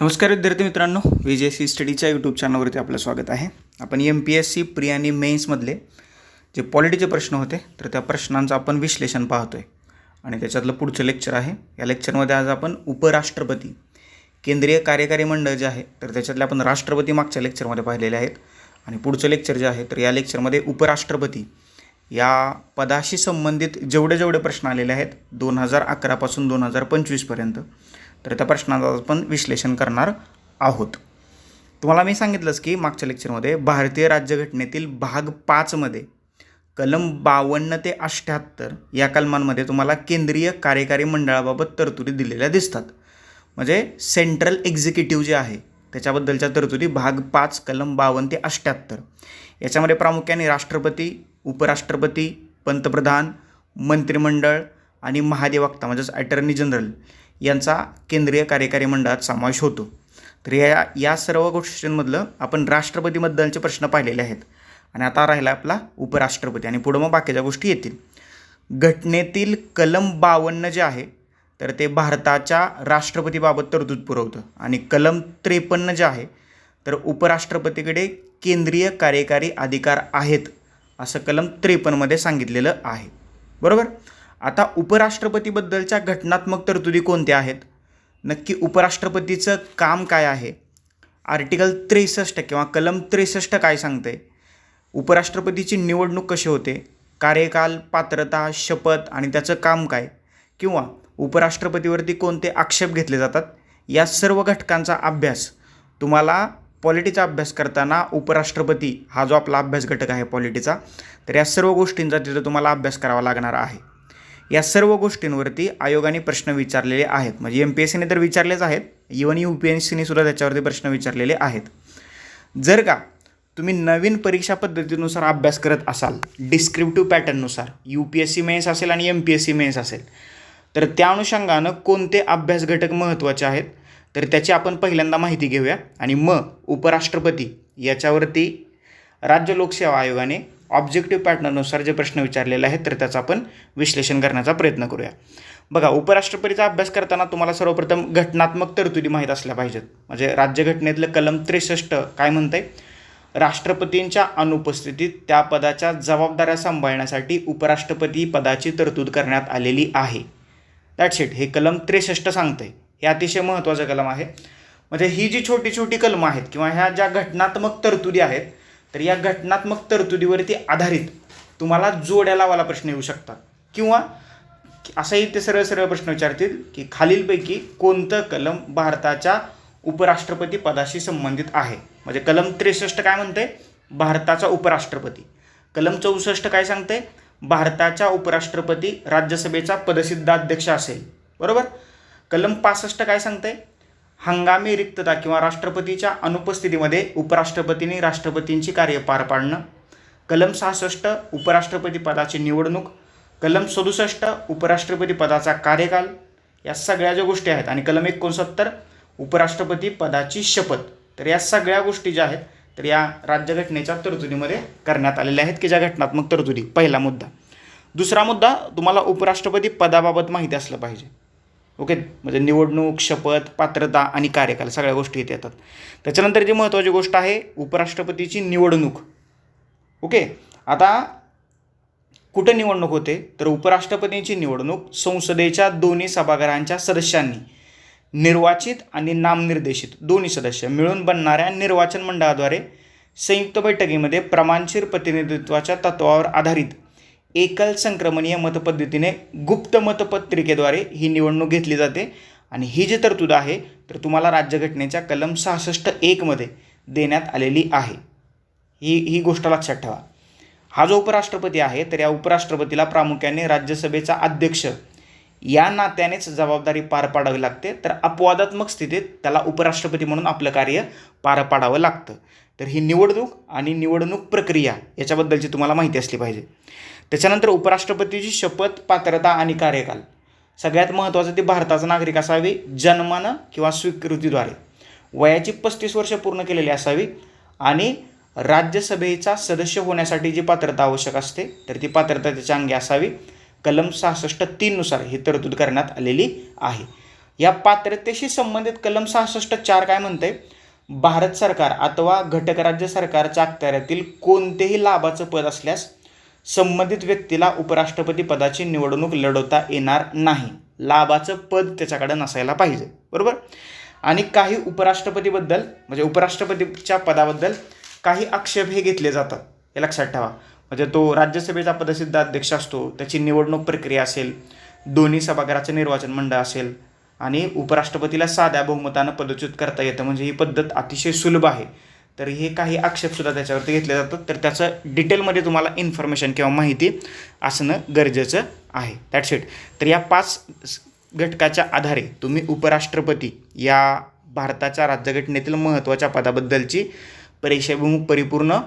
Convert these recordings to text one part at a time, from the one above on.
नमस्कार विद्यार्थी मित्रांनो व्ही जे सी स्टडीच्या यूट्यूब चॅनलवरती आपलं स्वागत आहे. आपण M P S C pre आणि मेन्समधले जे पॉलिटीचे प्रश्न होते तर त्या प्रश्नांचं आपण विश्लेषण पाहतो आहे आणि त्याच्यातलं पुढचं लेक्चर आहे. या लेक्चरमध्ये आज आपण उपराष्ट्रपती केंद्रीय कार्यकारी मंडळ जे आहे तर त्याच्यातले आपण राष्ट्रपती मागच्या लेक्चरमध्ये पाहिलेले आहेत. आणि पुढचं लेक्चर जे आहे तर या लेक्चरमध्ये उपराष्ट्रपती या पदाशी संबंधित जेवढे जेवढे प्रश्न आलेले आहेत दोन हजार अकरापासून दोन हजार पंचवीसपर्यंत तर त्या प्रश्नाचं आपण विश्लेषण करणार आहोत. तुम्हाला मी सांगितलंच की मागच्या लेक्चरमध्ये भारतीय राज्यघटनेतील भाग पाचमध्ये कलम बावन्न ते अठ्ठ्याहत्तर या कलमांमध्ये तुम्हाला केंद्रीय कार्यकारी मंडळाबाबत तरतुदी दिलेल्या दिसतात. म्हणजे सेंट्रल एक्झिक्युटिव्ह जे आहे त्याच्याबद्दलच्या तरतुदी भाग पाच कलम बावन्न ते अठ्ठ्याहत्तर. याच्यामध्ये प्रामुख्याने राष्ट्रपती उपराष्ट्रपती पंतप्रधान मंत्रिमंडळ आणि महाधिवक्ता म्हणजेच अटर्नी जनरल यांचा केंद्रीय कार्यकारी मंडळात समावेश होतो. तर या या सर्व गोष्टींमधलं आपण राष्ट्रपतीबद्दलचे प्रश्न पाहिलेले आहेत. आणि आता राहिला आपला उपराष्ट्रपती. आणि पुढं मग बाकीच्या गोष्टी येतील. घटनेतील कलम बावन्न जे आहे तर ते भारताच्या राष्ट्रपतीबाबत तरतूद पुरवतं. आणि कलम त्रेपन्न जे आहे तर उपराष्ट्रपतीकडे केंद्रीय कार्यकारी अधिकार आहेत असं कलम त्रेपन्नमध्ये सांगितलेलं आहे. बरोबर? आता उपराष्ट्रपतीबद्दलच्या घटनात्मक तरतुदी कोणत्या आहेत? नक्की उपराष्ट्रपतीचं काम काय आहे? आर्टिकल त्रेसष्ट किंवा कलम त्रेसष्ट काय सांगते? उपराष्ट्रपतीची निवडणूक कशी होते? कार्यकाल पात्रता शपथ आणि त्याचं काम काय? किंवा उपराष्ट्रपतीवरती कोणते आक्षेप घेतले जातात? या सर्व घटकांचा अभ्यास. तुम्हाला पॉलिटीचा अभ्यास करताना उपराष्ट्रपती हा जो आपला अभ्यास घटक आहे पॉलिटीचा तर या सर्व गोष्टींचा तिथं तुम्हाला अभ्यास करावा लागणार आहे. या सर्व गोष्टींवरती आयोगाने प्रश्न विचारलेले आहेत. म्हणजे एम पी एस सीने तर विचारलेच आहेत. इवन यू पी एस सीने सुद्धा त्याच्यावरती प्रश्न विचारलेले आहेत. जर का तुम्ही नवीन परीक्षा पद्धतीनुसार अभ्यास करत असाल descriptive पॅटर्ननुसार U P S C mains असेल आणि M P S C mains असेल तर त्या अनुषंगानं कोणते अभ्यास घटक महत्त्वाचे आहेत तर त्याची आपण पहिल्यांदा माहिती घेऊया. आणि मग उपराष्ट्रपती याच्यावरती राज्य लोकसेवा आयोगाने ऑब्जेक्टिव्ह पॅटर्ननुसार जे प्रश्न विचारलेले आहेत तर त्याचं आपण विश्लेषण करण्याचा प्रयत्न करूया. बघा उपराष्ट्रपतीचा अभ्यास करताना तुम्हाला सर्वप्रथम घटनात्मक तरतुदी माहीत असल्या पाहिजेत. म्हणजे राज्यघटनेतलं कलम त्रेसष्ट काय म्हणतंय? राष्ट्रपतींच्या अनुपस्थितीत त्या पदाच्या जबाबदाऱ्या सांभाळण्यासाठी उपराष्ट्रपती पदाची तरतूद करण्यात आलेली आहे. दॅट्स इट हे कलम त्रेसष्ट सांगतंय. हे अतिशय महत्त्वाचं कलम आहे. म्हणजे ही जी छोटी छोटी कलमं आहेत किंवा ह्या ज्या घटनात्मक तरतुदी आहेत तर या घटनात्मक तरतुदीवरती आधारित तुम्हाला जोड्या लावायला प्रश्न येऊ शकतात. किंवा असाही ते सरळ सरळ प्रश्न विचारतील की खालीलपैकी कोणतं कलम भारताच्या उपराष्ट्रपती पदाशी संबंधित आहे? म्हणजे कलम त्रेसष्ट काय म्हणते भारताचा उपराष्ट्रपती. कलम चौसष्ट काय सांगते भारताच्या उपराष्ट्रपती राज्यसभेचा पदसिद्ध अध्यक्ष असेल. बरोबर? कलम पासष्ट काय सांगते हंगामी रिक्तता किंवा राष्ट्रपतीच्या अनुपस्थितीमध्ये उपराष्ट्रपतींनी राष्ट्रपतींची कार्य पार पाडणं कलम सहासष्ट उपराष्ट्रपती पदाची निवडणूक कलम सदुसष्ट उपराष्ट्रपती पदाचा कार्यकाल या सगळ्या ज्या गोष्टी आहेत आणि कलम एकोणसत्तर उपराष्ट्रपती पदाची शपथ तर या सगळ्या गोष्टी ज्या आहेत तर या राज्यघटनेच्या तरतुदीमध्ये करण्यात आलेल्या आहेत की ज्या घटनात्मक तरतुदी? पहिला मुद्दा. दुसरा मुद्दा तुम्हाला उपराष्ट्रपती पदाबाबत माहिती असलं पाहिजे. ओके? म्हणजे निवडणूक शपथ पात्रता आणि कार्यकाल सगळ्या गोष्टी इथे येतात. त्याच्यानंतर जी महत्त्वाची गोष्ट आहे उपराष्ट्रपतीची निवडणूक. ओके? आता कुठे निवडणूक होते? तर उपराष्ट्रपतींची निवडणूक संसदेच्या दोन्ही सभागृहांच्या सदस्यांनी. निर्वाचित आणि नामनिर्देशित दोन्ही सदस्य मिळून बनणाऱ्या निर्वाचन मंडळाद्वारे संयुक्त बैठकीमध्ये प्रमाणशीर प्रतिनिधित्वाच्या तत्वावर आधारित एकल संक्रमणीय मतपद्धतीने गुप्त मतपत्रिकेद्वारे ही निवडणूक घेतली जाते. आणि ही जी तरतूद आहे तर तुम्हाला राज्यघटनेच्या कलम सहासष्ट एकमध्ये देण्यात आलेली आहे. ही ही गोष्ट लक्षात ठेवा. हा जो उपराष्ट्रपती आहे तर या उपराष्ट्रपतीला प्रामुख्याने राज्यसभेचा अध्यक्ष या नात्यानेच जबाबदारी पार पाडावी लागते. तर अपवादात्मक स्थितीत त्याला उपराष्ट्रपती म्हणून आपलं कार्य पार पाडावं लागतं. तर ही निवडणूक आणि निवडणूक प्रक्रिया याच्याबद्दलची तुम्हाला माहिती असली पाहिजे. त्याच्यानंतर उपराष्ट्रपतीची शपथ पात्रता आणि कार्यकाल. सगळ्यात महत्त्वाचं ते भारताचा नागरिक असावे जन्मानं किंवा स्वीकृतीद्वारे. वयाची पस्तीस वर्ष पूर्ण केलेली असावी आणि राज्यसभेचा सदस्य होण्यासाठी जी पात्रता आवश्यक असते तर ती पात्रता त्याच्या अंगी असावी. कलम सहासष्ट तीननुसार ही तरतूद करण्यात आलेली आहे. या पात्रतेशी संबंधित कलम सहासष्ट चार काय म्हणते भारत सरकार अथवा घटक राज्य सरकारच्या अखत्याऱ्यातील कोणतेही लाभाचं पद असल्यास संबंधित व्यक्तीला उपराष्ट्रपती पदाची निवडणूक लढवता येणार नाही. लाभाचं पद त्याच्याकडे नसायला पाहिजे. बरोबर? आणि काही उपराष्ट्रपतीबद्दल म्हणजे उपराष्ट्रपतीच्या पदाबद्दल काही आक्षेप हे घेतले जातात. हे लक्षात ठेवा. म्हणजे तो राज्यसभेचा पदसिद्ध अध्यक्ष असतो त्याची निवडणूक प्रक्रिया असेल दोन्ही सभागृहाचं निर्वाचन मंडळ असेल आणि उपराष्ट्रपतीला साध्या बहुमतानं पदच्युत करता येतं. म्हणजे ही पद्धत अतिशय सुलभ आहे. तर हे काही आक्षेपसुद्धा त्याच्यावरती घेतले जातात. तर त्याचं डिटेलमध्ये तुम्हाला इन्फॉर्मेशन किंवा माहिती असणं गरजेचं आहे. दॅट्स इट तर या पाच घटकाच्या आधारे तुम्ही उपराष्ट्रपती या भारताच्या राज्यघटनेतील महत्त्वाच्या पदाबद्दलची परीक्षाभिमुख परिपूर्ण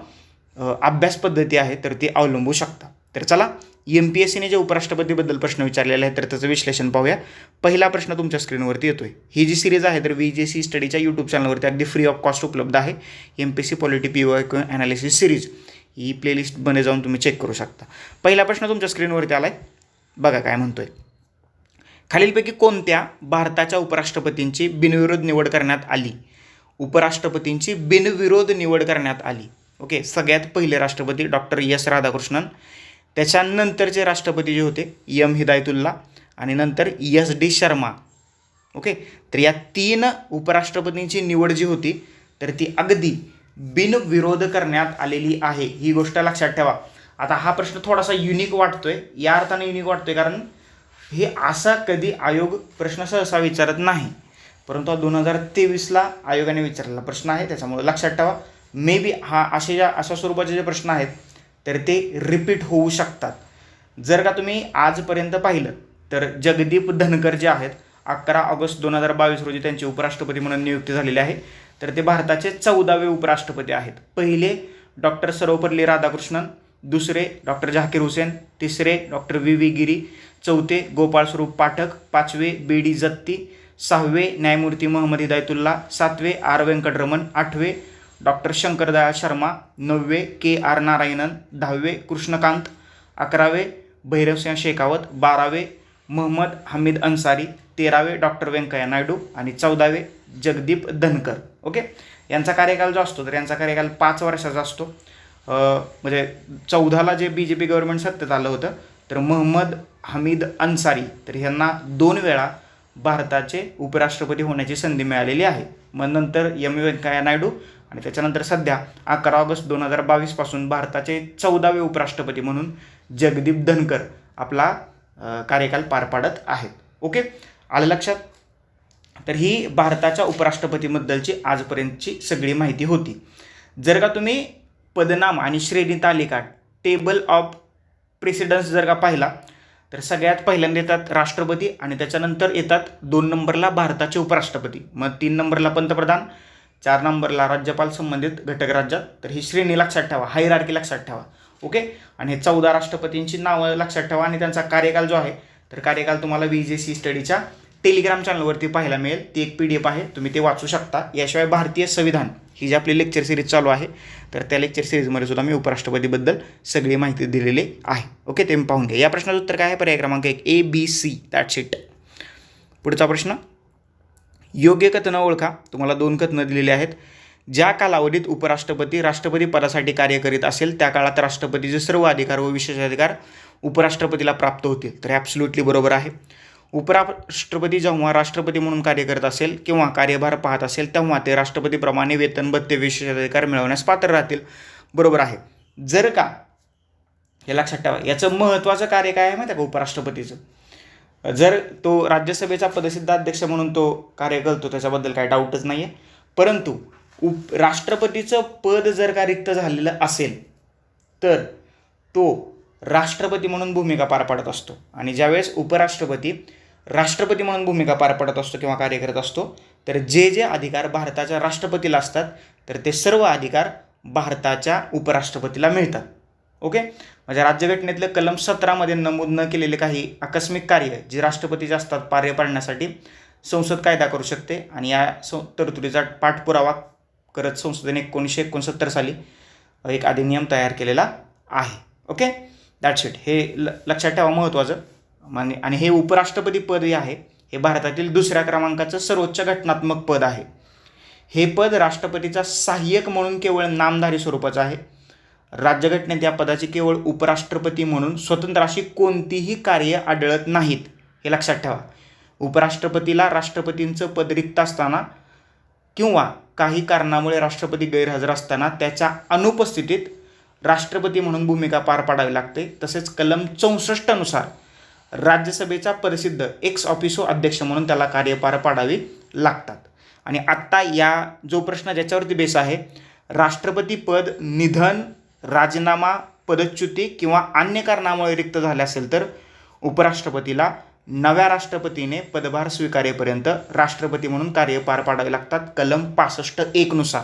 अभ्यास पद्धती आहे तर ती अवलंबू शकता. तर चला एम पी एस सीने जे उपराष्ट्रपतीबद्दल प्रश्न विचारलेले आहेत तर त्याचं विश्लेषण पाहूया. पहिला प्रश्न तुमच्या स्क्रीनवरती येतोय. ही जी सिरीज आहे तर व्ही जे सी स्टडीच्या यूट्यूब चॅनलवरती अगदी फ्री ऑफ कॉस्ट उपलब्ध आहे. M P C polity P Y analysis series ही प्लेलिस्टमध्ये जाऊन तुम्ही चेक करू शकता. पहिला प्रश्न तुमच्या स्क्रीनवरती आला आहे बघा काय म्हणतोय. खालीलपैकी कोणत्या भारताच्या उपराष्ट्रपतींची बिनविरोध निवड करण्यात आली? उपराष्ट्रपतींची बिनविरोध निवड करण्यात आली. ओके सगळ्यात पहिले राष्ट्रपती डॉक्टर एस राधाकृष्णन त्याच्यानंतरचे राष्ट्रपती जे होते यम हिदायतुल्ला आणि नंतर एस डी शर्मा. ओके? तर या तीन उपराष्ट्रपतींची निवड जी होती तर ती अगदी बिनविरोध करण्यात आलेली आहे. ही गोष्ट लक्षात ठेवा. आता हा प्रश्न थोडासा युनिक वाटतोय. या अर्थाने युनिक वाटतोय कारण हे असा कधी आयोग प्रश्न सहसा विचारत नाही. परंतु दोन हजार तेवीसला आयोगाने विचारलेला प्रश्न आहे. त्याच्यामुळे लक्षात ठेवा. मे बी हा असे ज्या अशा स्वरूपाचे जे प्रश्न आहेत तर ते रिपीट होऊ शकतात. जर का तुम्ही आजपर्यंत पाहिलं तर जगदीप धनकर जे आहेत अकरा ऑगस्ट दोन हजार बावीस रोजी त्यांची उपराष्ट्रपती म्हणून नियुक्ती झालेली आहे. तर ते भारताचे चौदावे उपराष्ट्रपती आहेत. पहिले डॉक्टर सर्वपल्ली राधाकृष्णन दुसरे डॉक्टर झाकीर हुसेन तिसरे डॉक्टर व्ही व्ही गिरी चौथे गोपाळ स्वरूप पाठक पाचवे बी डी जत्ती सहावे न्यायमूर्ती मोहम्मद हिदायतुल्ला सातवे आर व्यंकटरमण आठवे डॉक्टर शंकरदयाळ शर्मा नववे के आर नारायणन दहावे कृष्णकांत अकरावे भैरवसिंह शेखावत बारावे महम्मद हमीद अन्सारी तेरावे डॉक्टर व्यंकय्या नायडू आणि चौदावे जगदीप धनकर. ओके? यांचा कार्यकाल जो असतो तर यांचा कार्यकाल पाच वर्षाचा असतो. म्हणजे चौदाला जे बी जे पी गव्हर्नमेंट सत्तेत आलं होतं तर महम्मद हमीद अन्सारी तर ह्यांना दोन वेळा भारताचे उपराष्ट्रपती होण्याची संधी मिळालेली आहे. मग नंतर यम व्यंकय्या नायडू आणि त्याच्यानंतर सध्या अकरा ऑगस्ट दोन हजार बावीसपासून भारताचे चौदावे उपराष्ट्रपती म्हणून जगदीप धनकर आपला कार्यकाल पार पाडत आहेत. ओके? आलं लक्षात? तर ही भारताच्या उपराष्ट्रपतीबद्दलची आजपर्यंतची सगळी माहिती होती. जर का तुम्ही पदनाम आणि श्रेणी तालिका टेबल ऑफ प्रेसिडन्स जर का पाहिला तर सगळ्यात पहिल्यांदा येतात राष्ट्रपती आणि त्याच्यानंतर येतात दोन नंबरला भारताचे उपराष्ट्रपती. मग तीन नंबरला पंतप्रधान चार नंबरला राज्यपाल संबंधित घटक राज्यात. तर ही श्रेणी लक्षात ठेवा हायरार्की लक्षात ठेवा ओके आणि हे चौदा राष्ट्रपतींची नावं लक्षात ठेवा आणि त्यांचा कार्यकाल जो आहे तर कार्यकाल तुम्हाला व्ही जे सी स्टडीच्या टेलिग्राम चॅनलवरती पाहायला मिळेल. ती एक पी डी एफ आहे तुम्ही ते वाचू शकता. याशिवाय भारतीय संविधान ही जी आपली लेक्चर सिरीज चालू आहे तर त्या लेक्चर सिरीजमध्ये सुद्धा मी उपराष्ट्रपतीबद्दल सगळी माहिती दिलेली आहे. ओके ते मी पाहून घ्या. या प्रश्नाचं उत्तर काय आहे? पर्याय क्रमांक एक A B C that's it पुढचा प्रश्न. योग्य कथनं ओळखा. तुम्हाला दोन कथनं दिलेली आहेत. ज्या कालावधीत उपराष्ट्रपती राष्ट्रपती पदासाठी कार्य करीत असेल त्या काळात राष्ट्रपतीचे सर्व अधिकार व विशेषाधिकार उपराष्ट्रपतीला प्राप्त होतील. तर ॲब्सल्युटली बरोबर आहे. उपराष्ट्रपती जेव्हा राष्ट्रपती म्हणून कार्य करत असेल किंवा कार्यभार पाहत असेल तेव्हा ते राष्ट्रपतीप्रमाणे वेतन भत्ते विशेषाधिकार मिळवण्यास पात्र राहतील. बरोबर आहे. जर का हे लक्षात ठेवा याचं महत्त्वाचं कार्य काय आहे माहिती आहे का? उपराष्ट्रपतीचं. जर तो राज्यसभेचा पदसिद्ध अध्यक्ष म्हणून तो कार्य करतो त्याच्याबद्दल काही डाऊटच नाही आहे परंतु उप राष्ट्रपतीचं पद जर का रिक्त झालेलं असेल तर तो राष्ट्रपती म्हणून भूमिका पार पाडत असतो. आणि ज्यावेळेस उपराष्ट्रपती राष्ट्रपती म्हणून भूमिका पार पाडत असतो किंवा कार्य करत असतो तर जे जे अधिकार भारताच्या राष्ट्रपतीला असतात तर ते सर्व अधिकार भारताच्या उपराष्ट्रपतीला मिळतात. ओके? म्हणजे राज्यघटनेतलं कलम सतरामध्ये नमूद न केलेले काही आकस्मिक कार्य जे राष्ट्रपतीचे असतात पार्य पाडण्यासाठी संसद कायदा करू शकते. आणि या सं तरतुदीचा पाठपुरावा करत संसदेने एकोणीसशे एकोणसत्तर साली एक अधिनियम तयार केलेला आहे. ओके? दॅट्स इट हे ल लक्षात ठेवा महत्त्वाचं. माने आणि हे उपराष्ट्रपती पद जे आहे. हे भारतातील दुसऱ्या क्रमांकाचं सर्वोच्च घटनात्मक पद आहे. हे पद राष्ट्रपतीचा सहाय्यक म्हणून केवळ नामधारी स्वरूपाचं आहे. राज्यघटनेत या पदाची केवळ उपराष्ट्रपती म्हणून स्वतंत्र अशी कोणतीही कार्य आढळत नाहीत हे लक्षात ठेवा. उपराष्ट्रपतीला राष्ट्रपतींचं पद रिक्त असताना किंवा काही कारणामुळे राष्ट्रपती गैरहजर असताना त्याच्या अनुपस्थितीत राष्ट्रपती म्हणून भूमिका पार पाडावी लागते. तसेच कलम चौसष्टनुसार राज्यसभेचा प्रसिद्ध एक्स ऑफिसो अध्यक्ष म्हणून त्याला कार्य पार पाडावी लागतात. आणि आत्ता या जो प्रश्न ज्याच्यावरती बेस आहे राष्ट्रपती पद निधन राजीनामा पदच्युती किंवा अन्य कारणामुळे रिक्त झाले असेल तर उपराष्ट्रपतीला नव्या राष्ट्रपतीने पदभार स्वीकारेपर्यंत राष्ट्रपती म्हणून कार्य पार पाडावे लागतात कलम पासष्ट एकनुसार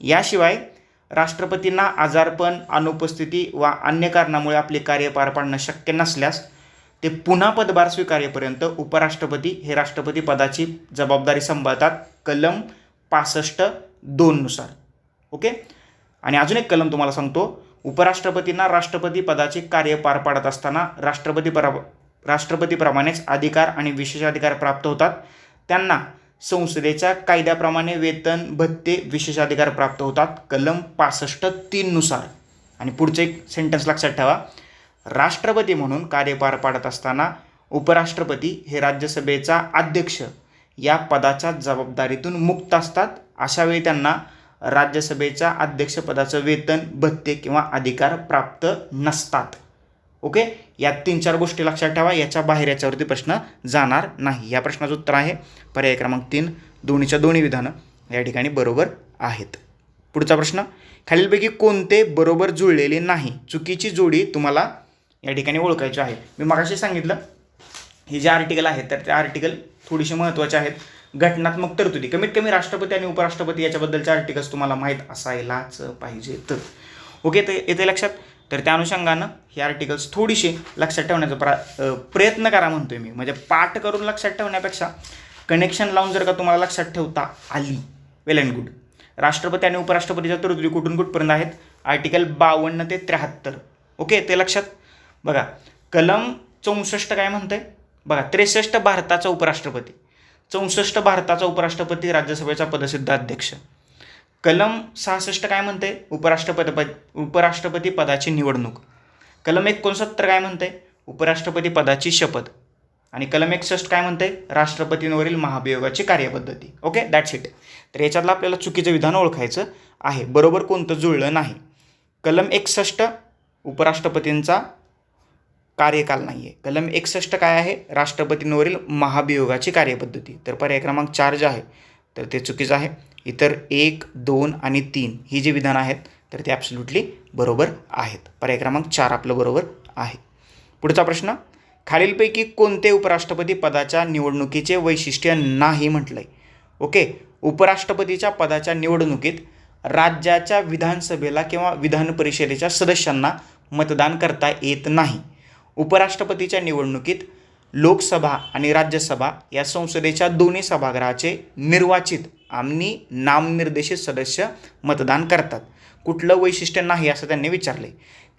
याशिवाय राष्ट्रपतींना आजारपण अनुपस्थिती वा अन्य कारणामुळे आपले कार्य पार पाडणं शक्य नसल्यास ते पुन्हा पदभार स्वीकारेपर्यंत उपराष्ट्रपती हे राष्ट्रपती पदाची जबाबदारी सांभाळतात कलम पासष्ट दोननुसार ओके? आणि अजून एक कलम तुम्हाला सांगतो. उपराष्ट्रपतींना राष्ट्रपती पदाचे कार्य पार पाडत असताना राष्ट्रपती परा राष्ट्रपतीप्रमाणेच अधिकार आणि विशेषाधिकार प्राप्त होतात. त्यांना संसदेच्या कायद्याप्रमाणे वेतन भत्ते विशेषाधिकार प्राप्त होतात. कलम पासष्ट तीननुसार आणि पुढचं एक सेंटेन्स लक्षात ठेवा. राष्ट्रपती म्हणून कार्य पार पाडत असताना उपराष्ट्रपती हे राज्यसभेचा अध्यक्ष या पदाच्या जबाबदारीतून मुक्त असतात. अशावेळी त्यांना राज्यसभेच्या अध्यक्षपदाचं वेतन भत्ते किंवा अधिकार प्राप्त नसतात. ओके या तीन चार गोष्टी लक्षात ठेवा. याच्या बाहेर याच्यावरती प्रश्न जाणार नाही. या प्रश्नाचं उत्तर आहे पर्याय क्रमांक तीन दोन्हीच्या दोन्ही विधानं या ठिकाणी बरोबर आहेत. पुढचा प्रश्न खालीलपैकी कोणते बरोबर जुळलेले नाही? चुकीची जोडी तुम्हाला या ठिकाणी ओळखायची आहे. मी मगाशी सांगितलं हे जे आर्टिकल आहेत तर ते आर्टिकल थोडीशी महत्त्वाचे आहेत. घटनात्मक तरतुदी. कमीत कमी राष्ट्रपती आणि उपराष्ट्रपती याच्याबद्दलचे आर्टिकल्स तुम्हाला माहीत असायलाच पाहिजे तर. ओके ते येते लक्षात? तर त्या अनुषंगानं हे आर्टिकल्स थोडीशी लक्षात ठेवण्याचा प्रा प्रयत्न करा म्हणतोय मी. म्हणजे पाठ करून लक्षात ठेवण्यापेक्षा कनेक्शन लावून जर का तुम्हाला लक्षात ठेवता आली वेल अँड गुड राष्ट्रपती आणि उपराष्ट्रपतीच्या तरतुदी कुठून कुठपर्यंत आहेत? आर्टिकल बावन्न ते त्र्याहत्तर. ओके ते लक्षात? बघा कलम चौसष्ट काय म्हणतंय? बघा त्रेसष्ट भारताचा उपराष्ट्रपती. चौसष्ट भारताचा उपराष्ट्रपती राज्यसभेचा पदसिद्ध अध्यक्ष. कलम सहासष्ट काय म्हणते? उपराष्ट्रपती पद उपराष्ट्रपती पदाची निवडणूक. कलम एकोणसत्तर काय म्हणते? उपराष्ट्रपती पदाची शपथ. आणि कलम एकसष्ट काय म्हणते? राष्ट्रपतींवरील महाभियोगाची कार्यपद्धती. ओके दॅट्स इट तर याच्यातलं आपल्याला चुकीचं विधान ओळखायचं आहे. बरोबर कोणतं जुळलं नाही. कलम एकसष्ट उपराष्ट्रपतींचा कार्यकाल नाही आहे कलम एकसष्ट काय आहे? राष्ट्रपतींवरील महाभियोगाची कार्यपद्धती. तर पर्याय क्रमांक चार जे आहे तर ते चुकीचं आहे. इतर एक दोन आणि तीन ही जी विधानं आहेत तर ते ॲब्सोल्युटली बरोबर आहेत. पर्याय क्रमांक चार आपलं बरोबर आहे. पुढचा प्रश्न खालीलपैकी कोणते उपराष्ट्रपती पदाच्या निवडणुकीचे वैशिष्ट्य नाही म्हटलंय? ओके उपराष्ट्रपतीच्या पदाच्या निवडणुकीत राज्याच्या विधानसभेला किंवा विधान परिषदेच्या सदस्यांना मतदान करता येत नाही. उपराष्ट्रपतीच्या निवडणुकीत लोकसभा आणि राज्यसभा या संसदेच्या दोन्ही सभागृहाचे निर्वाचित आम्ही नामनिर्देशित सदस्य मतदान करतात. कुठलं वैशिष्ट्य नाही असं त्यांनी विचारले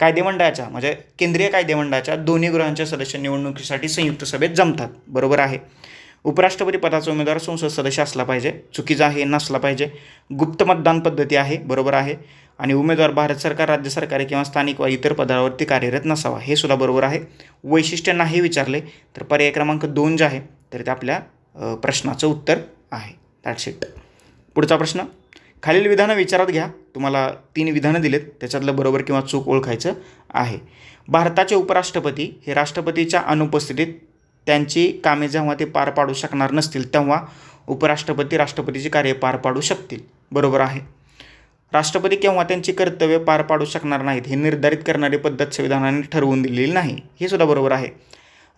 कायदेमंडळाच्या म्हणजे केंद्रीय कायदेमंडळाच्या दोन्ही गृहांच्या सदस्य निवडणुकीसाठी संयुक्त सभेत जमतात. बरोबर आहे. उपराष्ट्रपती पदाचा उमेदवार संसद सदस्य असला पाहिजे. चुकीचा आहे नसला पाहिजे. गुप्त मतदान पद्धती आहे. बरोबर आहे. आणि उमेदवार भारत सरकार राज्य सरकारे किंवा स्थानिक वा इतर पदावरती कार्यरत नसावा हे सुद्धा बरोबर आहे. वैशिष्ट्य नाही विचारले तर पर्याय क्रमांक दोन जे आहे तर ते आपल्या प्रश्नाचं उत्तर आहे. दॅट्स इट पुढचा प्रश्न. खालील विधानं विचारात घ्या. तुम्हाला तीन विधानं दिलेत त्याच्यातलं बरोबर किंवा चूक ओळखायचं आहे. भारताचे उपराष्ट्रपती हे राष्ट्रपतीच्या अनुपस्थितीत त्यांची कामे जेव्हा ते पार पाडू शकणार नसतील तेव्हा उपराष्ट्रपती राष्ट्रपतीची कार्य पार पाडू शकतील. बरोबर आहे. राष्ट्रपती केव्हा त्यांची कर्तव्य पार पाडू शकणार नाहीत हे निर्धारित करणारी पद्धत संविधानाने ठरवून दिलेली नाही हे सुद्धा बरोबर आहे.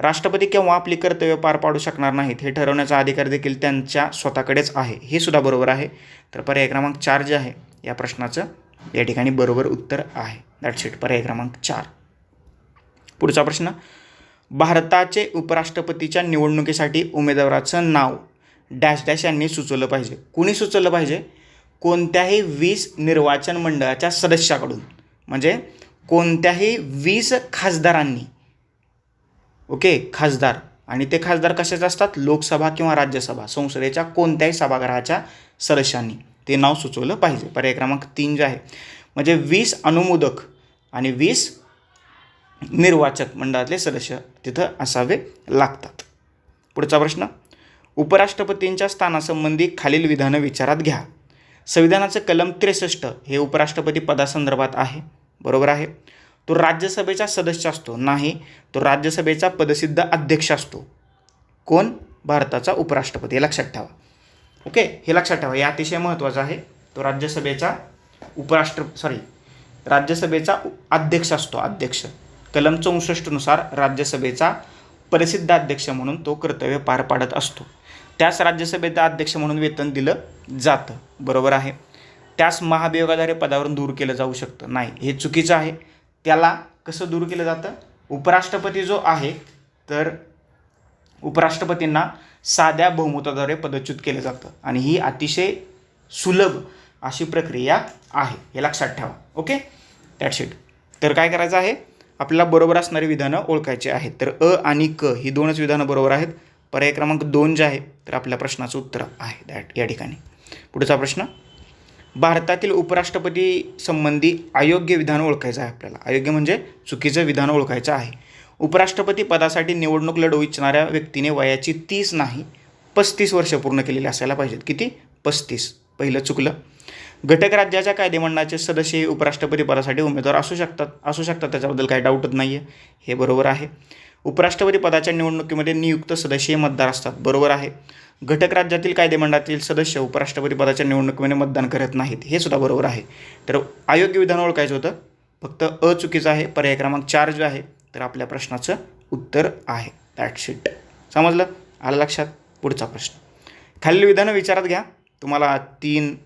राष्ट्रपती केव्हा आपली कर्तव्य पार पाडू शकणार नाहीत हे ठरवण्याचा अधिकार देखील त्यांच्या स्वतःकडेच आहे हे सुद्धा बरोबर आहे. तर पर्याय क्रमांक चार जे आहे या प्रश्नाचं या ठिकाणी बरोबर उत्तर आहे. दॅट्स इट पर्याय क्रमांक चार. पुढचा प्रश्न भारताचे उपराष्ट्रपतीच्या निवडणुकीसाठी उमेदवाराचं नाव डॅश डॅश यांनी सुचवलं पाहिजे. कुणी सुचवलं पाहिजे? कोणत्याही वीस निर्वाचन मंडळाच्या सदस्याकडून म्हणजे कोणत्याही वीस खासदारांनी ओके खासदार आणि ते खासदार कशाचे असतात? लोकसभा किंवा राज्यसभा संसदेच्या कोणत्याही सभागृहाच्या सदस्यांनी. ते नाव सुचवलं पाहिजे. पर्याय क्रमांक तीन जे आहे म्हणजे वीस अनुमोदक आणि वीस निर्वाचक मंडळातले सदस्य तिथं असावे लागतात. पुढचा प्रश्न उपराष्ट्रपतींच्या स्थानासंबंधी खालील विधानं विचारात घ्या. संविधानाचं कलम त्रेसष्ट हे उपराष्ट्रपती पदासंदर्भात आहे. बरोबर आहे? तो राज्यसभेचा सदस्य असतो. नाही तो राज्यसभेचा पदसिद्ध अध्यक्ष असतो. कोण? भारताचा उपराष्ट्रपती. हे लक्षात ठेवा. ओके? हे लक्षात ठेवा. हे अतिशय महत्त्वाचं आहे. तो राज्यसभेचा उपराष्ट्र सॉरी राज्यसभेचा उ- अध्यक्ष असतो. अध्यक्ष. कलम चौसष्टनुसार राज्यसभेचा प्रसिद्ध अध्यक्ष म्हणून तो कर्तव्य पार पाडत असतो. त्याच राज्यसभेचा अध्यक्ष म्हणून वेतन दिलं जातं. बरोबर आहे. त्यास महाभियोगाद्वारे पदावरून दूर केलं जाऊ शकतं. नाही हे चुकीचं आहे. त्याला कसं दूर केलं जातं? उपराष्ट्रपती जो आहे तर उपराष्ट्रपतींना साध्या बहुमताद्वारे पदच्युत केलं जातं. आणि ही अतिशय सुलभ अशी प्रक्रिया आहे. हे लक्षात ठेवा. ओके? दॅट्स इट तर काय करायचं आहे? आपल्याला बरोबर असणारी विधानं ओळखायची आहेत. तर अ आणि क ही दोनच विधानं बरोबर आहेत. पर्याय क्रमांक दोन जे आहे तर आपल्या प्रश्नाचं उत्तर आहे दॅट या ठिकाणी. पुढचा प्रश्न भारतातील उपराष्ट्रपती संबंधी अयोग्य विधान ओळखायचं आहे आपल्याला. अयोग्य म्हणजे चुकीचं विधान ओळखायचं आहे. उपराष्ट्रपती पदासाठी निवडणूक लढवू इच्छणाऱ्या व्यक्तीने वयाची तीस नाही पस्तीस वर्ष पूर्ण केलेली असायला पाहिजेत. किती? पस्तीस. पहिलं चुकलं. घटक राज्याच्या कायदेमंडळाचे सदस्य हे उपराष्ट्रपती पदासाठी उमेदवार असू शकतात. असू शकतात त्याच्याबद्दल काही डाऊटच नाही आहे हे बरोबर आहे. उपराष्ट्रपती पदाच्या निवडणुकीमध्ये नियुक्त सदस्य हे मतदार असतात. बरोबर आहे. घटक राज्यातील कायदेमंडळातील सदस्य उपराष्ट्रपती पदाच्या निवडणुकीमध्ये मतदान करत नाहीत. हे सुद्धा बरोबर आहे. तर अयोग्य विधान ओळखायचं होतं. फक्त अ चुकीचं आहे. पर्याय क्रमांक चार जो आहे तर आपल्या प्रश्नाचं उत्तर आहे. दॅट्स शीट समजलं? आलं लक्षात? पुढचा प्रश्न. खालील विधानं विचारात घ्या. तुम्हाला तीन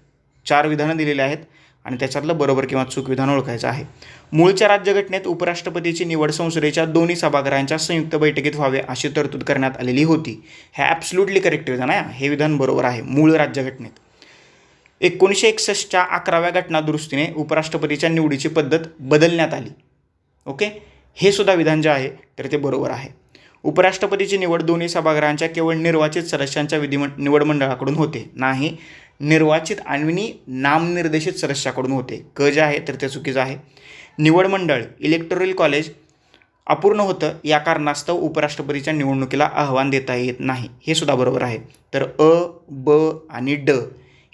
चार विधानं दिलेली आहेत. आणि त्याच्यातलं बरोबर किंवा चूक विधान ओळखायचं आहे. मूळच्या राज्यघटनेत उपराष्ट्रपतीची निवड संसदेच्या दोन्ही सभागृहांच्या संयुक्त बैठकीत व्हावे अशी तरतूद करण्यात आलेली होती. हे ॲब्सल्युटली करेक्ट विधान आहे. हे विधान बरोबर आहे. मूळ राज्यघटनेत. एकोणीसशे एकसष्टच्या अकराव्या घटनादुरुस्तीने उपराष्ट्रपतीच्या निवडीची पद्धत बदलण्यात आली. ओके? हे सुद्धा विधान जे आहे तर ते बरोबर आहे. उपराष्ट्रपतीची निवड दोन्ही सभागृहांच्या केवळ निर्वाचित सदस्यांच्या विधिमं निवड मंडळाकडून होते. नाही निर्वाचित आणि नामनिर्देशित सदस्याकडून होते. क जे आहे तर ते चुकीचं आहे. निवड मंडळ इलेक्टोरल कॉलेज अपूर्ण होतं या कारणास्तव उपराष्ट्रपतीच्या निवडणुकीला आव्हान देता येत नाही. हे सुद्धा बरोबर आहे. तर अ ब आणि ड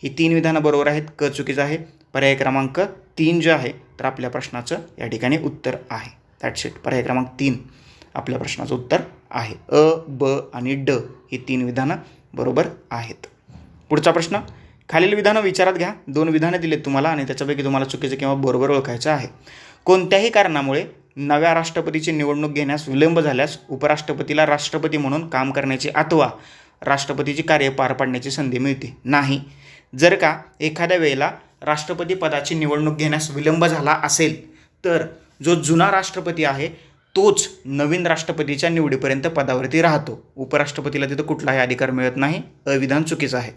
ही तीन विधानं बरोबर आहेत. क चुकीचं आहे. पर्याय क्रमांक तीन जे आहे तर आपल्या प्रश्नाचं या ठिकाणी उत्तर आहे. दॅट्स इट पर्याय क्रमांक तीन आपल्या प्रश्नाचं उत्तर आहे. अ ब आणि ड ही तीन विधानं बरोबर आहेत. पुढचा प्रश्न. खालील विधानं विचारात घ्या. दोन विधानं दिलेत तुम्हाला आणि त्याच्यापैकी तुम्हाला चुकीचं किंवा बरोबर ओळखायचं आहे. कोणत्याही कारणामुळे नव्या राष्ट्रपतीची निवडणूक घेण्यास विलंब झाल्यास उपराष्ट्रपतीला राष्ट्रपती म्हणून काम करण्याची अथवा राष्ट्रपतीची कार्य पार पाडण्याची संधी मिळते. नाही. जर का एखाद्या वेळेला राष्ट्रपती पदाची निवडणूक घेण्यास विलंब झाला असेल तर जो जुना राष्ट्रपती आहे तोच नवीन राष्ट्रपतीच्या निवडीपर्यंत पदावरती राहतो. उपराष्ट्रपतीला तिथं कुठलाही अधिकार मिळत नाही. अविधान चुकीचं आहे.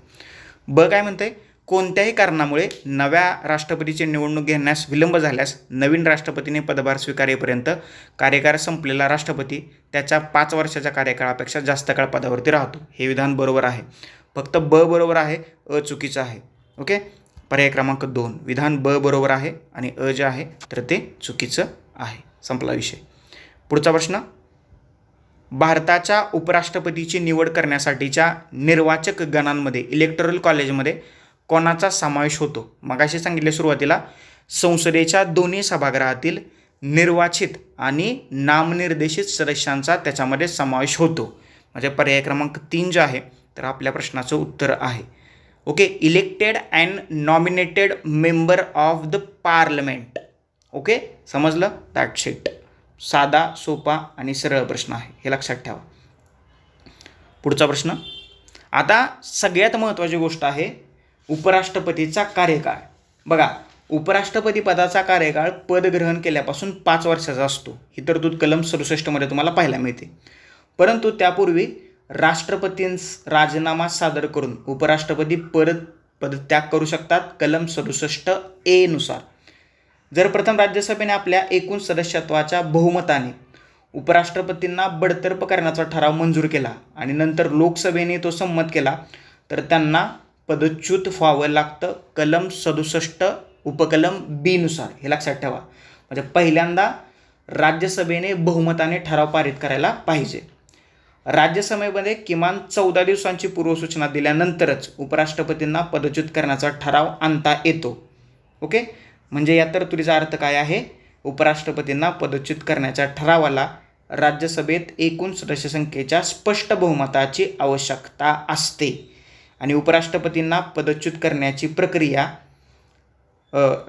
ब काय म्हणते कोणत्याही कारणामुळे नव्या राष्ट्रपतीची निवडणूक घेण्यास विलंब झाल्यास नवीन राष्ट्रपतीने पदभार स्वीकारेपर्यंत कार्यकाळ संपलेला राष्ट्रपती त्याच्या पाच वर्षाच्या कार्यकाळापेक्षा जास्त काळ पदावरती राहतो. हे विधान बरोबर आहे. फक्त ब बरोबर आहे अ चुकीचं आहे. ओके? पर्याय क्रमांक दोन. विधान ब बरोबर आहे आणि अ जे आहे तर ते चुकीचं आहे. संपला विषय. पुढचा प्रश्न. भारताच्या उपराष्ट्रपतीची निवड करण्यासाठीच्या निर्वाचक गणांमध्ये इलेक्टोरल कॉलेजमध्ये कोणाचा समावेश होतो? मगाशी सांगितले सुरुवातीला संसदेच्या दोन्ही सभागृहातील निर्वाचित आणि नामनिर्देशित सदस्यांचा त्याच्यामध्ये समावेश होतो. म्हणजे पर्याय क्रमांक तीन जे आहे तर आपल्या प्रश्नाचं उत्तर आहे. Okay elected and nominated member of the parliament okay समजलं? दॅट शिट साधा सोपा आणि सरळ प्रश्न आहे हे लक्षात ठेवा. पुढचा प्रश्न आता सगळ्यात महत्त्वाची गोष्ट आहे उपराष्ट्रपतीचा कार्यकाळ. बघा उपराष्ट्रपती पदाचा कार्यकाळ पदग्रहण केल्यापासून पाच वर्षाचा असतो. ही तरतूद कलम सदुसष्टमध्ये तुम्हाला पाहायला मिळते. परंतु त्यापूर्वी राष्ट्रपतींस राजीनामा सादर करून उपराष्ट्रपती परत पदत्याग करू शकतात कलम सदुसष्ट एनुसार जर प्रथम राज्यसभेने आपल्या एकूण सदस्यत्वाच्या बहुमताने उपराष्ट्रपतींना बडतर्फ करण्याचा ठराव मंजूर केला आणि नंतर लोकसभेने तो संमत केला तर त्यांना पदच्युत व्हावं लागतं. कलम सदुसष्ट उपकलम बीनुसार हे लक्षात ठेवा. म्हणजे पहिल्यांदा राज्यसभेने बहुमताने ठराव पारित करायला पाहिजे. राज्यसभेमध्ये किमान चौदा दिवसांची पूर्वसूचना दिल्यानंतरच उपराष्ट्रपतींना पदच्युत करण्याचा ठराव आणता येतो. ओके? म्हणजे या तरतुदीचा अर्थ काय आहे? उपराष्ट्रपतींना पदच्युत करण्याच्या ठरावाला राज्यसभेत एकूण सदस्य संख्येच्या स्पष्ट बहुमताची आवश्यकता असते. आणि उपराष्ट्रपतींना पदच्युत करण्याची प्रक्रिया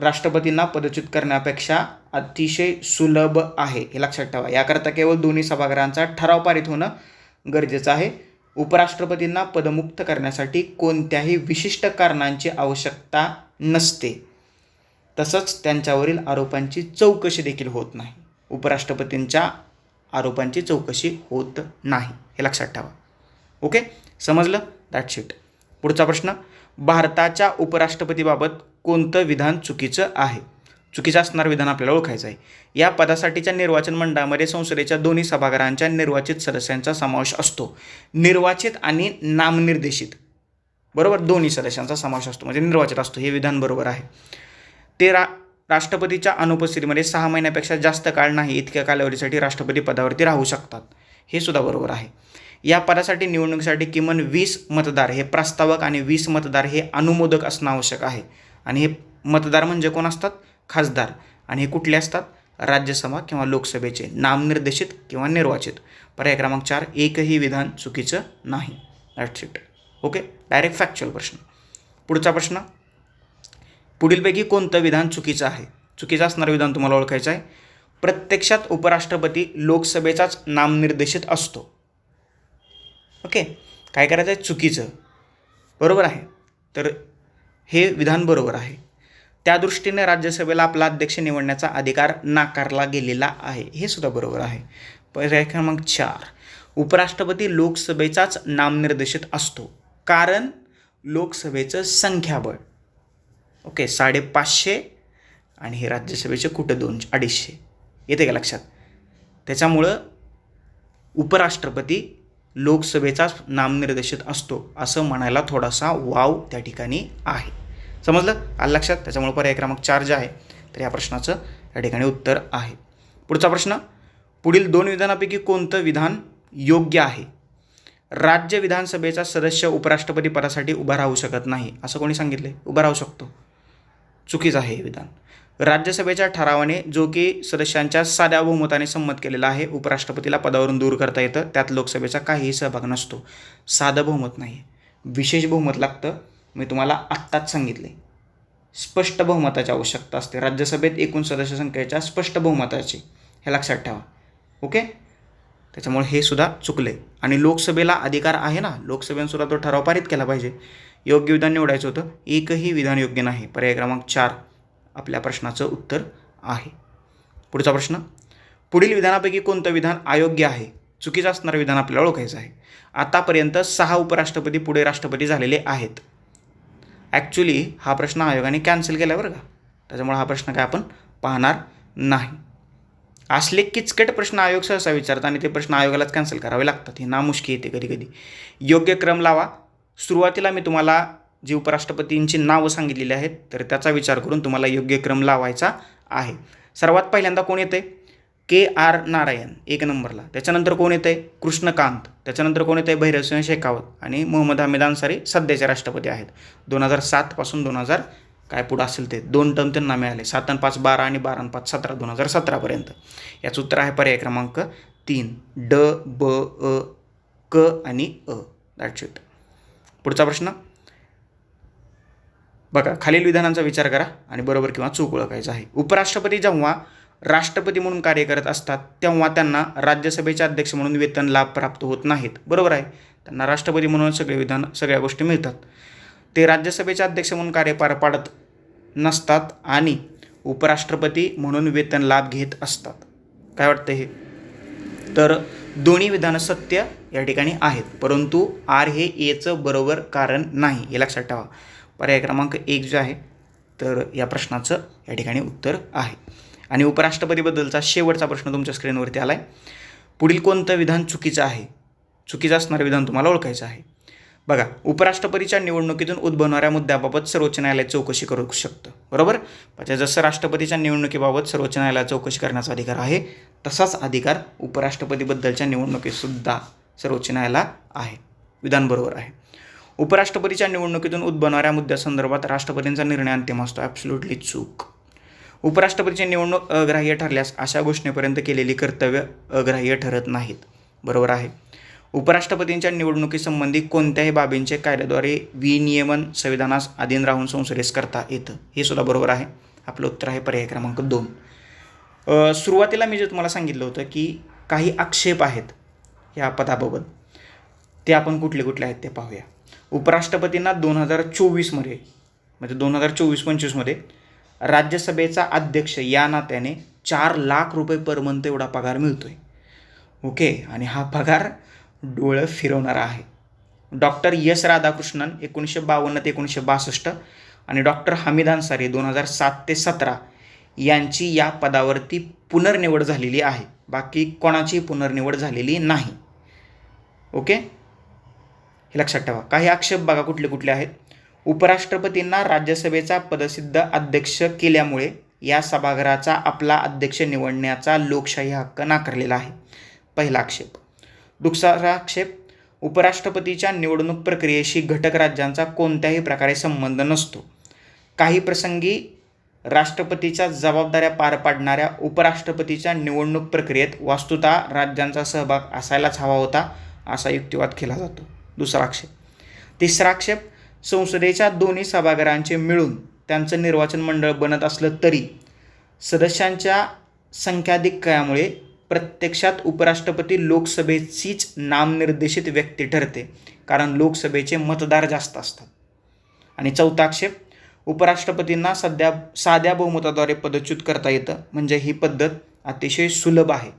राष्ट्रपतींना पदच्युत करण्यापेक्षा अतिशय सुलभ आहे हे लक्षात ठेवा. याकरता केवळ दोन्ही सभागृहांचा ठराव पारित होणं गरजेचं आहे. उपराष्ट्रपतींना पदमुक्त करण्यासाठी कोणत्याही विशिष्ट कारणांची आवश्यकता नसते. तसंच त्यांच्यावरील आरोपांची चौकशी देखील होत नाही. उपराष्ट्रपतींच्या आरोपांची चौकशी होत नाही. हे लक्षात ठेवा. ओके? समजलं? दॅट शीट पुढचा प्रश्न. भारताच्या उपराष्ट्रपतीबाबत कोणतं विधान चुकीचं आहे? चुकीचं असणारं विधान आपल्याला ओळखायचं आहे. या पदासाठीच्या निर्वाचन मंडळामध्ये संसदेच्या दोन्ही सभागृहांच्या निर्वाचित सदस्यांचा समावेश असतो. निर्वाचित आणि नामनिर्देशित. बरोबर? दोन्ही सदस्यांचा समावेश असतो. म्हणजे निर्वाचित असतो. हे विधान बरोबर आहे. ते रा राष्ट्रपतीच्या अनुपस्थितीमध्ये सहा महिन्यापेक्षा जास्त काळ नाही इतक्या कालावधीसाठी राष्ट्रपती पदावरती राहू शकतात. हे सुद्धा बरोबर आहे. या पदासाठी निवडणुकीसाठी किमान वीस मतदार हे प्रस्तावक आणि वीस मतदार हे अनुमोदक असणं आवश्यक आहे. आणि हे मतदार म्हणजे कोण असतात? खासदार. आणि हे कुठले असतात? राज्यसभा किंवा लोकसभेचे नामनिर्देशित किंवा निर्वाचित. पर्याय क्रमांक चार एकही विधान चुकीचं नाही. That's it okay direct factual प्रश्न. पुढचा प्रश्न. पुढीलपैकी कोणतं विधान चुकीचं आहे? चुकीचं असणारं विधान तुम्हाला ओळखायचं आहे. प्रत्यक्षात उपराष्ट्रपती लोकसभेचाच नामनिर्देशित असतो. ओके? काय करायचं आहे? चुकीचं. बरोबर आहे? तर हे विधान बरोबर आहे. त्या दृष्टीने राज्यसभेला आपला अध्यक्ष निवडण्याचा अधिकार नाकारला गेलेला आहे. हे सुद्धा बरोबर आहे. पर्याय क्रमांक चार. उपराष्ट्रपती लोकसभेचाच नामनिर्देशित असतो. कारण लोकसभेचं संख्याबळ. ओके साडेपाचशे आणि हे राज्यसभेचे कुठं दोन अडीचशे. येते का लक्षात? त्याच्यामुळं उपराष्ट्रपती लोकसभेचाच नामनिर्देशित असतो असं म्हणायला थोडासा वाव त्या ठिकाणी आहे. समजलं? आलं लक्षात? त्याच्यामुळे पर्याय क्रमांक चार जे आहे तर या प्रश्नाचं या ठिकाणी उत्तर आहे. पुढचा प्रश्न पुढील दोन विधानापैकी कोणतं विधान योग्य आहे? राज्य विधानसभेचा सदस्य उपराष्ट्रपती पदासाठी उभा राहू शकत नाही असं कोणी सांगितले उभा राहू शकतो. चुकीचं आहे हे विधान. राज्यसभेच्या ठरावाने जो की सदस्यांच्या साध्या बहुमताने संमत केलेला आहे उपराष्ट्रपतीला पदावरून दूर करता येतं त्यात लोकसभेचा काहीही सहभाग नसतो. साधं बहुमत नाही विशेष बहुमत लागतं मी तुम्हाला आत्ताच सांगितले. स्पष्ट बहुमताची आवश्यकता असते. राज्यसभेत एकूण सदस्य संख्येच्या स्पष्ट बहुमताची. हे लक्षात ठेवा. ओके? त्याच्यामुळे हे सुद्धा चुकले आणि लोकसभेला अधिकार आहे ना? लोकसभेने तो ठराव पारित केला पाहिजे. योग्य विधान निवडायचं होतं. एकही विधान योग्य नाही. पर्याय क्रमांक चार आपल्या प्रश्नाचं उत्तर आहे. पुढचा प्रश्न. पुढील विधानापैकी कोणतं विधान अयोग्य आहे? चुकीचं असणारं विधान आपल्याला ओळखायचं आहे. आतापर्यंत सहा उपराष्ट्रपती पुढे राष्ट्रपती झालेले आहेत. ॲक्च्युली हा प्रश्न आयोगाने कॅन्सल केला बरं का. त्याच्यामुळे हा प्रश्न काय आपण पाहणार नाही. असले किचकट प्रश्न आयोग सहसा विचारतात आणि ते प्रश्न आयोगालाच कॅन्सल करावे लागतात. हे नामुष्की येते कधी कधी. योग्य क्रम लावा. सुरुवातीला मी तुम्हाला जी उपराष्ट्रपतींची नावं सांगितलेली आहेत तर त्याचा विचार करून तुम्हाला योग्य क्रम लावायचा आहे. सर्वात पहिल्यांदा कोण येते के आर नारायण एक नंबरला. त्याच्यानंतर कोण येतं आहे कृष्णकांत. त्याच्यानंतर कोण येतं आहे भैरवसिंह शेखावत आणि मोहम्मद हमीद अन्सारी सध्याचे राष्ट्रपती आहेत. दोन हजार सातपासून दोन हजार काय पुढं असेल ते? दोन टर्म त्यांना मिळाले. सात आणि पाच बारा आणि बारा आणि पाच सतरा दोन हजार सतरापर्यंत याचं उत्तर आहे पर्याय क्रमांक तीन. ड ब अ क आणि अ. दॅट्स इट पुढचा प्रश्न. बघा खालील विधानांचा विचार करा आणि बरोबर किंवा चूक ओळखायचं आहे. उपराष्ट्रपती जेव्हा राष्ट्रपती म्हणून कार्य करत असतात तेव्हा त्यांना राज्यसभेचे अध्यक्ष म्हणून वेतन लाभ प्राप्त होत नाहीत. बरोबर आहे? त्यांना राष्ट्रपती म्हणून सगळे विधान सगळ्या गोष्टी मिळतात. ते राज्यसभेचे अध्यक्ष म्हणून कार्य पार पाडत नसतात आणि उपराष्ट्रपती म्हणून वेतन लाभ घेत असतात. काय वाटतं हे? तर दोन्ही विधानं सत्य या ठिकाणी आहेत. परंतु आर हे एचं बरोबर कारण नाही हे लक्षात ठेवा. पर्याय क्रमांक एक जो आहे तर या प्रश्नाचं या ठिकाणी उत्तर आहे. आणि उपराष्ट्रपतीबद्दलचा शेवटचा प्रश्न तुमच्या स्क्रीनवरती आला आहे पुढील कोणतं विधान चुकीचं आहे? चुकीचं असणारं विधान तुम्हाला ओळखायचं आहे. बघा उपराष्ट्रपतीच्या निवडणुकीतून उद्भवणाऱ्या मुद्द्याबाबत सर्वोच्च न्यायालय चौकशी करू शकतं. बरोबर? म्हणजे जसं राष्ट्रपतीच्या निवडणुकीबाबत सर्वोच्च न्यायालयात चौकशी करण्याचा अधिकार आहे तसाच अधिकार उपराष्ट्रपतीबद्दलच्या निवडणुकीतसुद्धा सर्वोच्च न्यायालयाला आहे. विधान बरोबर आहे. उपराष्ट्रपतीच्या निवडणुकीतून उद्भवणाऱ्या मुद्द्यासंदर्भात राष्ट्रपतींचा निर्णय अंतिम असतो. ॲब्सोल्युटली चूक. उपराष्ट्रपतीची निवडणूक अग्राह्य ठरल्यास अशा घोषणेपर्यंत केलेली कर्तव्य अग्राह्य ठरत नाहीत. बरोबर आहे. उपराष्ट्रपतींच्या निवडणुकीसंबंधी कोणत्याही बाबींचे कायद्याद्वारे विनियमन संविधानास अधीन राहून संसदेस करता येतं हे सुद्धा बरोबर आहे. आपलं उत्तर आहे पर्याय क्रमांक दोन. सुरुवातीला मी जे तुम्हाला सांगितलं होतं की काही आक्षेप आहेत या पदाबाबत ते आपण कुठले कुठले आहेत ते पाहूया. उपराष्ट्रपतींना दोन हजार चोवीसमध्ये म्हणजे दोन हजार चोवीस पंचवीसमध्ये राज्यसभेचा अध्यक्ष या नात्याने चार लाख रुपये पर मंथ एवढा पगार मिळतो आहे ओके? आणि हा पगार डोळं फिरवणारा आहे. डॉक्टर यस राधाकृष्णन एकोणीसशे बावन्न ते एकोणीसशे बासष्ट आणि डॉक्टर हमीद अन्सारी दोन हजार सात ते सतरा यांची या पदावरती पुनर्निवड झालेली आहे. बाकी कोणाची पुनर्निवड झालेली नाही. ओके? हे लक्षात ठेवा. काही आक्षेप बघा कुठले कुठले आहेत. उपराष्ट्रपतींना राज्यसभेचा पदसिद्ध अध्यक्ष केल्यामुळे या सभागृहाचा आपला अध्यक्ष निवडण्याचा लोकशाही हक्क नाकारलेला आहे. पहिला आक्षेप. दुसरा आक्षेप उपराष्ट्रपतीच्या निवडणूक प्रक्रियेशी घटक राज्यांचा कोणत्याही प्रकारे संबंध नसतो. काही प्रसंगी राष्ट्रपतीच्या जबाबदाऱ्या पार पाडणाऱ्या उपराष्ट्रपतीच्या निवडणूक प्रक्रियेत वास्तुतः राज्यांचा सहभाग असायलाच हवा होता असा युक्तिवाद केला जातो. दुसरा आक्षेप. तिसरा आक्षेप संसदेच्या दोन्ही सभागृहांचे मिळून त्यांचं निर्वाचन मंडळ बनत असलं तरी सदस्यांच्या संख्याधिक्यामुळे प्रत्यक्षात उपराष्ट्रपती लोकसभेचीच नामनिर्देशित व्यक्ती ठरते कारण लोकसभेचे मतदार जास्त असतात. आणि चौथा आक्षेप उपराष्ट्रपतींना सध्या साध्या बहुमताद्वारे पदच्युत करता येतं. म्हणजे ही पद्धत अतिशय सुलभ आहे.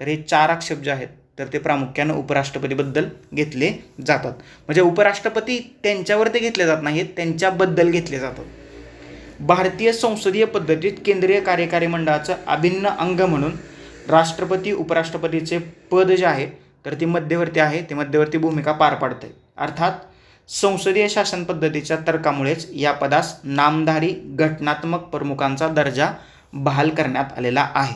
तर हे चार आक्षेप जे आहेत तर ते प्रामुख्यानं उपराष्ट्रपतीबद्दल घेतले जातात. म्हणजे उपराष्ट्रपती त्यांच्यावर ते घेतले जात नाहीत त्यांच्याबद्दल घेतले जातात. भारतीय संसदीय पद्धतीत केंद्रीय कार्यकारी मंडळाचं अभिन्न अंग म्हणून राष्ट्रपती उपराष्ट्रपतीचे पद जे आहे तर ती मध्यवर्ती आहे ते मध्यवर्ती भूमिका पार पाडते अर्थात संसदीय शासन पद्धतीच्या तर्कामुळेच या पदास नामधारी घटनात्मक प्रमुखांचा दर्जा बहाल करण्यात आलेला आहे.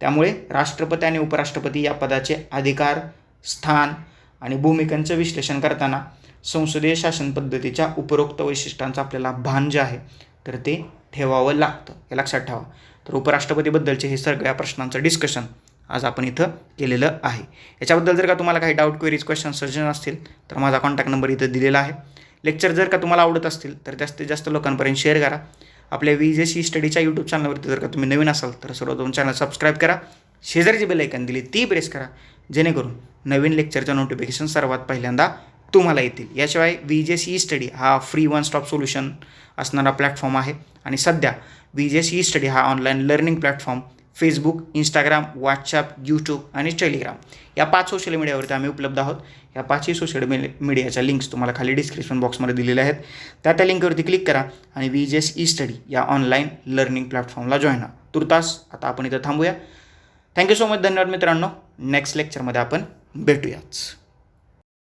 त्यामुळे राष्ट्रपती आणि उपराष्ट्रपती या पदाचे अधिकार स्थान आणि भूमिकांचं विश्लेषण करताना संसदीय शासन पद्धतीच्या उपरोक्त वैशिष्ट्यांचं आपल्याला भान जे आहे तर ते ठेवावं लागतं. हे लक्षात ठेवा. तर उपराष्ट्रपतीबद्दलचे हे सगळ्या प्रश्नांचं डिस्कशन आज आपण इथं केलेलं आहे. याच्याबद्दल जर का तुम्हाला काही डाऊट क्वेरीज क्वेश्चन सजेशन असतील तर माझा कॉन्टॅक्ट नंबर इथं दिलेला आहे. लेक्चर जर का तुम्हाला आवडत असतील तर जास्तीत जास्त लोकांपर्यंत शेअर करा. आपल्या वी जे सी स्टडीच्या यूट्यूब चॅनलवरती जर का तुम्ही नवीन असाल तर सर्वप्रथम चॅनल सबस्क्राईब करा. शेजारची बेल ऐकन दिली ती प्रेस करा. जेणेकरून नवीन लेक्चरचं नोटिफिकेशन सर्वात पहिल्यांदा तुम्हाला येतील. याशिवाय वी जे सी स्टडी हा फ्री वन स्टॉप सोल्युशन असणारा प्लॅटफॉर्म आहे. आणि सध्या वी जे सी स्टडी हा online learning platform Facebook Instagram WhatsApp YouTube आणि टेलिग्राम या पाच सोशल मीडियावरती आम्ही उपलब्ध आहोत. या पाचही सोशल मी मीडियाच्या लिंक्स तुम्हाला खाली डिस्क्रिप्शन बॉक्समध्ये दिलेल्या आहेत. त्या त्या लिंकवरती क्लिक करा आणि V J S E study या ऑनलाईन लर्निंग प्लॅटफॉर्मला जॉईन व्हा. तुर्तास आता आपण इथं थांबूया. थँक्यू सो मच धन्यवाद मित्रांनो. नेक्स्ट लेक्चरमध्ये आपण भेटूयाच